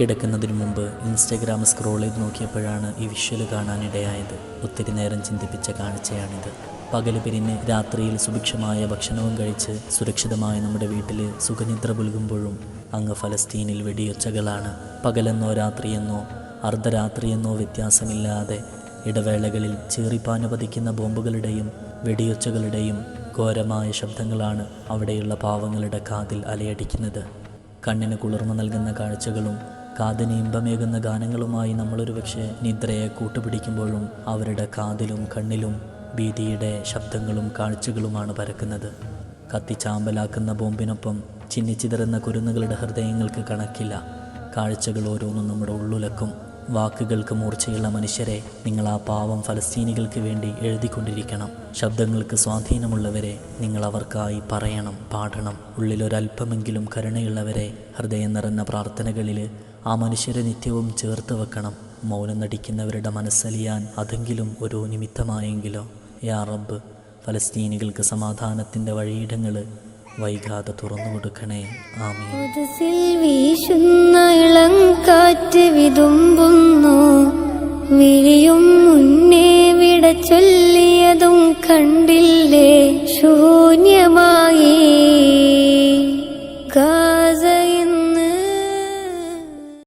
കിടക്കുന്നതിന് മുമ്പ് Instagram scroll ചെയ്ത് നോക്കിയപ്പോഴാണ് ഈ വിഷ്വൽ കാണാനിടയായത്. ഒത്തിരി നേരം ചിന്തിപ്പിച്ച കാഴ്ചയാണിത്. പകൽ പിരിഞ്ഞ് രാത്രിയിൽ സുഭിക്ഷമായ ഭക്ഷണവും കഴിച്ച് സുരക്ഷിതമായി നമ്മുടെ വീട്ടിൽ സുഖനിദ്ര പുൽകുമ്പോഴും അങ്ങ് ഫലസ്തീനിൽ വെടിയൊച്ചകളാണ്. പകലെന്നോ രാത്രിയെന്നോ അർദ്ധരാത്രിയെന്നോ വ്യത്യാസമില്ലാതെ ഇടവേളകളിൽ ചീറിപ്പാഞ്ഞു പതിക്കുന്ന ബോംബുകളുടെയും വെടിയൊച്ചകളുടെയും ഘോരമായ ശബ്ദങ്ങളാണ് അവിടെയുള്ള പാവങ്ങളുടെ കാതിൽ അലയടിക്കുന്നത്. കണ്ണിന് കുളിർമ നൽകുന്ന കാഴ്ചകളും കാതിന് ഇമ്പമേകുന്ന ഗാനങ്ങളുമായി നമ്മളൊരു പക്ഷേ നിദ്രയെ കൂട്ടുപിടിക്കുമ്പോഴും അവരുടെ കാതിലും കണ്ണിലും ഭീതിയുടെ ശബ്ദങ്ങളും കാഴ്ചകളുമാണ് പരക്കുന്നത്. കത്തിച്ചാമ്പലാക്കുന്ന ബോംബിനൊപ്പം ചിന്നിച്ചിതറുന്ന കുരുന്നുകളുടെ ഹൃദയങ്ങൾക്ക് കണക്കില്ല. കാഴ്ചകൾ ഓരോന്നും നമ്മുടെ ഉള്ളുലക്കും. വാക്കുകൾക്ക് മൂർച്ചയുള്ള മനുഷ്യരെ നിങ്ങൾ ആ പാവം ഫലസ്തീനികൾക്ക് വേണ്ടി എഴുതിക്കൊണ്ടിരിക്കണം. ശബ്ദങ്ങൾക്ക് സ്വാധീനമുള്ളവരെ നിങ്ങൾ അവർക്കായി പറയണം പാടണം. ഉള്ളിലൊരല്പമെങ്കിലും കരുണയുള്ളവരെ ഹൃദയം നിറഞ്ഞ പ്രാർത്ഥനകളിൽ ആ മനുഷ്യരെ നിത്യവും ചേർത്ത് വെക്കണം. മൗനം നടിക്കുന്നവരുടെ മനസ്സലിയാൻ അതെങ്കിലും ഒരു നിമിത്തമായെങ്കിലോ. യാ റബ്ബ് ഫലസ്തീനികൾക്ക് സമാധാനത്തിന്റെ വഴിയിടങ്ങൾ വൈകാതെ തുറന്നു കൊടുക്കണേ ആമീൻ കാറ്റ് വിതുമ്പുന്നു. വിഴിയും മുന്നേ വിട ചൊല്ലിയതും കണ്ടില്ലേ? ശൂന്യമാ